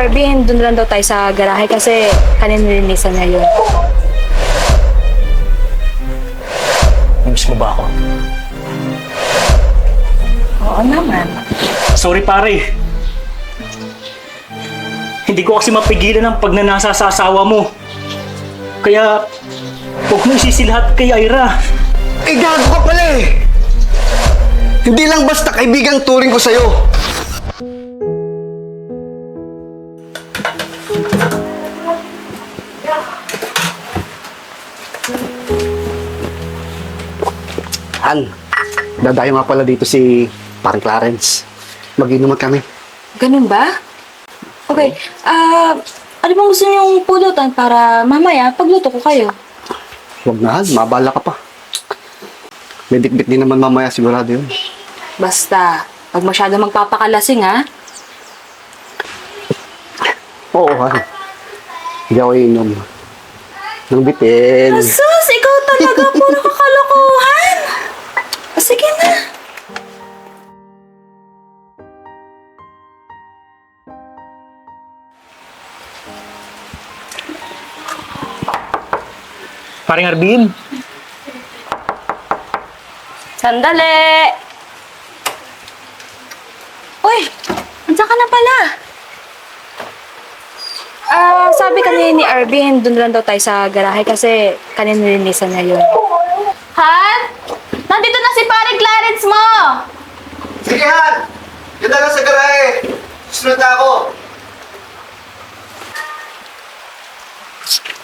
Arvin, doon lang daw tayo sa garahe kasi kanina nilinisan niya yun. Miss mo ba ako? Oo naman. Sorry pare. Hindi ko kasi mapigilan ang pagnanasa sa asawa mo. Kaya, huwag mo isisi lahat kay Ira. Eh, gago ka pala eh! Hindi lang basta kaibigang turing ko sa'yo. Han, dadayo nga pala dito si Parang Clarence. Mag-inuman kami. Ganun ba? Okay. Ah, ano bang gusto niyong pulutan para mamaya pagluto ko kayo? Huwag na, Han. Mabala ka pa. May bitbit din naman mamaya sigurado yun. Basta, pag masyado magpapakalasing ha. Oo, Han. Hindi ako inom. Nang bitin. Sus, ikaw talaga puro. Sige na. Paring Arvin, Sandali! Uy! Andiyan ka na pala! Ah, sabi kanina ni Arvin, doon lang daw tayo sa garahe kasi kanina nilinisan niya yun. Han? Nandito na si pare Clarence mo! Sige, Han! Na lang sa garahe. Susunod na ako.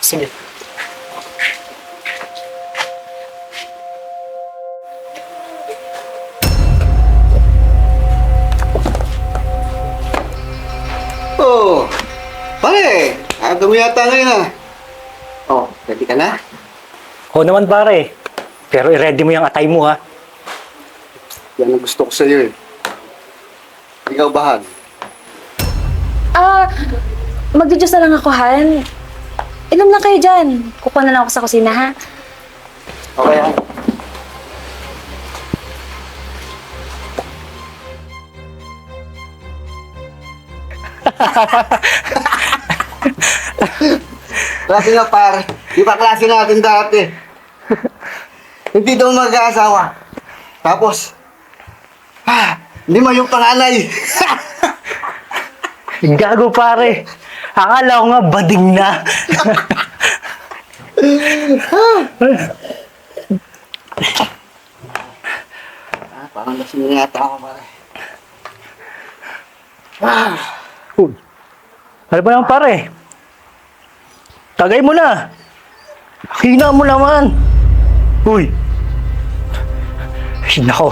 sige. Oh, pare, aga mo yata ngayon ah. Oh, ready ka na? Oo naman pare. Pero i-ready mo yung atay mo ha. Yan ang gusto ko sa'yo eh. Ikaw bahan. Ah, magdi-Diyos na lang ako, Han. Inom lang kayo dyan. Kukuha na lang ako sa kusina, ha? Okay, Han. Klase nga pare, di ba klase natin dati? Hindi daw mag-aasawa. Tapos, ah, lima yung panganay. Gago pare. Akala ko nga bading na. ah, parang lasing na yata ako pare. Uy. Ano ba yan pare? Tagay mo na. Hina mo naman. Uy. Ay, nako.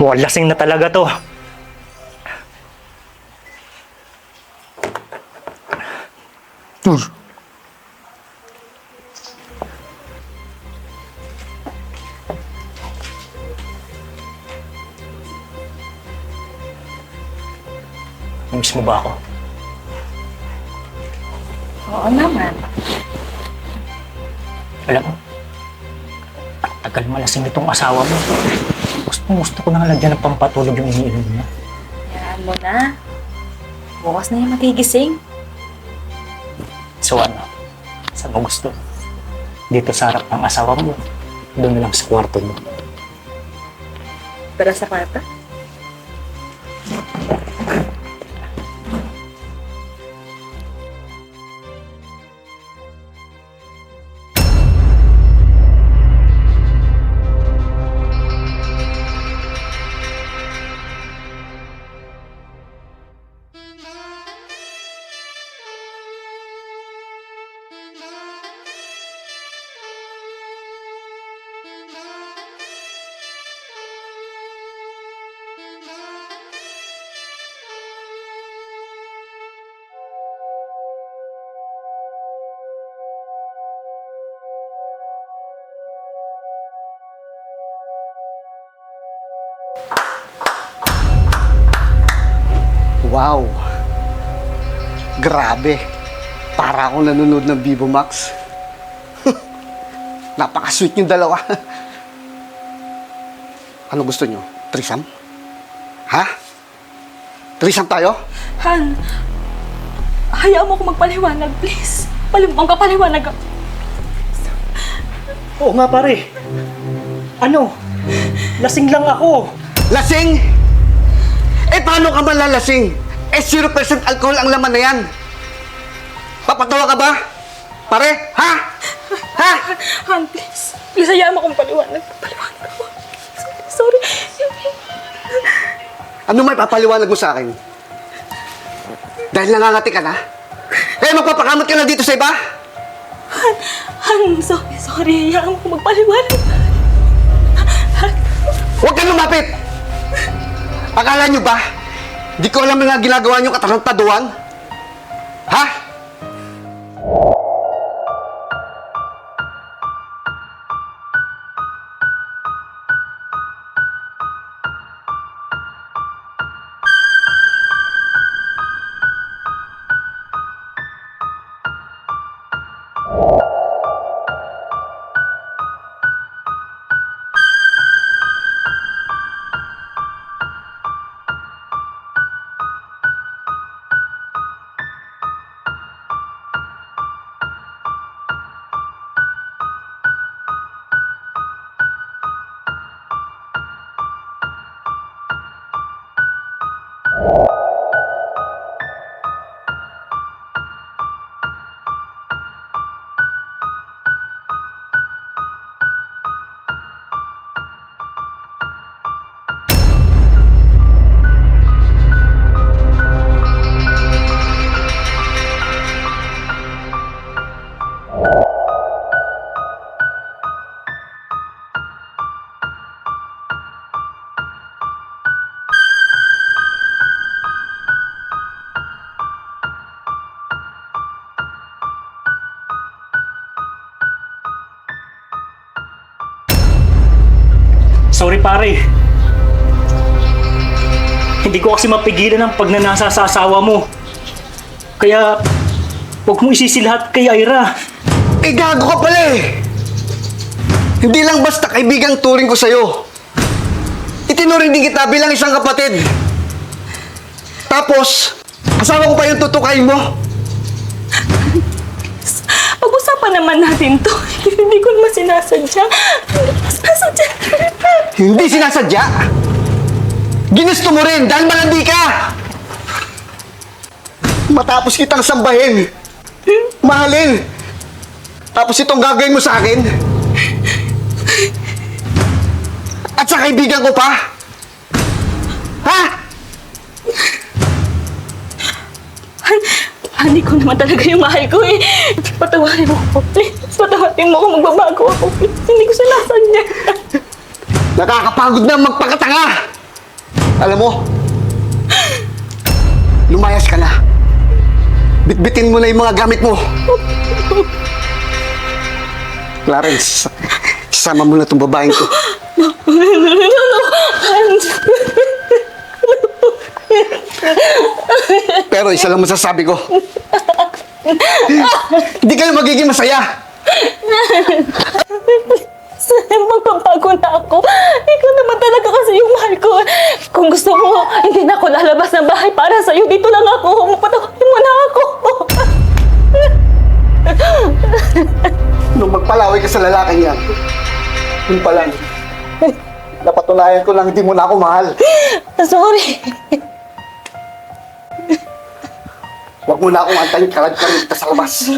Mukhang lasing na talaga to. Uy. Miss mo ba ako? Oo naman. Alam mo, tagal malasing itong asawa mo. Gusto, gusto ko na nga lagyan ng pampatulog yung iniinom niya. Hayaan mo na. Bukas na yung magigising. So ano, saan mo gusto? Dito sa harap ng asawa mo, doon na lang sa kwarto mo. Pero sa kwarto? Wow! Grabe! Para akong nanonood ng Vivo Max. Napaka-sweet yung dalawa. ano gusto nyo? Trisam? Ha? Trisam tayo? Han, hayaan mo ako magpaliwanag, please. Palim magpapaliwanag ako. Oo nga pare. Ano? Lasing lang ako. Lasing? Eh, paano ka malalasing? Eh, 0% alcohol ang laman na yan. Papatawa ka ba? Pare, ha? Ha? Han, please. Please, hayaan mo akong paliwanag. Paliwanag Ano may papaliwanag mo sa akin? Dahil nangangati ka na? Eh, magpapakamot ka na dito sa iba? Han, sorry, sorry. Hayaan mo magpaliwanag. Huwag kang lumapit! Akala nyo ba? Di ko alam na ginagawa nyo katarantaduan? Ha? Sorry pare. Hindi ko kasi mapigilan ang pagnanasa sa asawa mo. Kaya, huwag mo isisi lahat kay Ira. Eh, gago ka pala eh! Hindi lang basta kaibigang turing ko sa'yo. Itinuring din kita bilang isang kapatid. Tapos, asawa ko pa yung tutukayin mo. Pag-usapan naman natin to. Hindi ko naman sinasadya. Hindi ko sinasadya. Hindi sinasadya. Ginusto mo rin dahil malandi ka. Matapos kitang sambahin, mahalin. Tapos itong gagawin mo sa akin. At sa kaibigan ko pa. Ha? Hindi ko naman talaga yung mahal ko eh. Patawarin mo ako, please. Patawarin mo ako, magbabago ako, please. Hindi ko sinasadya. Nakakapagod na magpakatanga! Alam mo, lumayas ka na. Bitbitin mo na yung mga gamit mo. Clarence, sama mo na itong babaeng to. Pero isa lang masasabi ko. Hindi kayo magiging masaya. Magbabago na ako. Ikaw naman talaga kasi yung mahal ko. Kung gusto mo, hindi na ako lalabas ng bahay para sa'yo. Dito lang ako. Patawarin mo na ako. Nung magpalaway ka sa lalaking yan, yun pa lang. Napatunayan ko lang hindi mo na ako mahal. Sorry. Huwag mo na akong antayin karag-karag ka sa labas.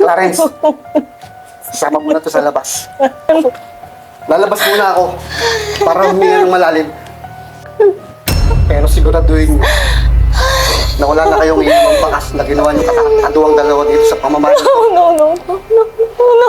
Clarence, sama mo na to sa labas. Lalabas muna ako para huminga ng malalim. Pero siguraduhin mo na wala na kayong iiwang bakas na ginawa niyo katakaduang dalawa dito sa pamamahay. No, no, no, no, no, no,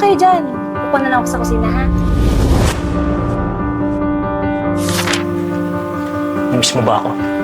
kayo dyan. Upo na lang ako sa kusina, ha? Namiss mo ba ako?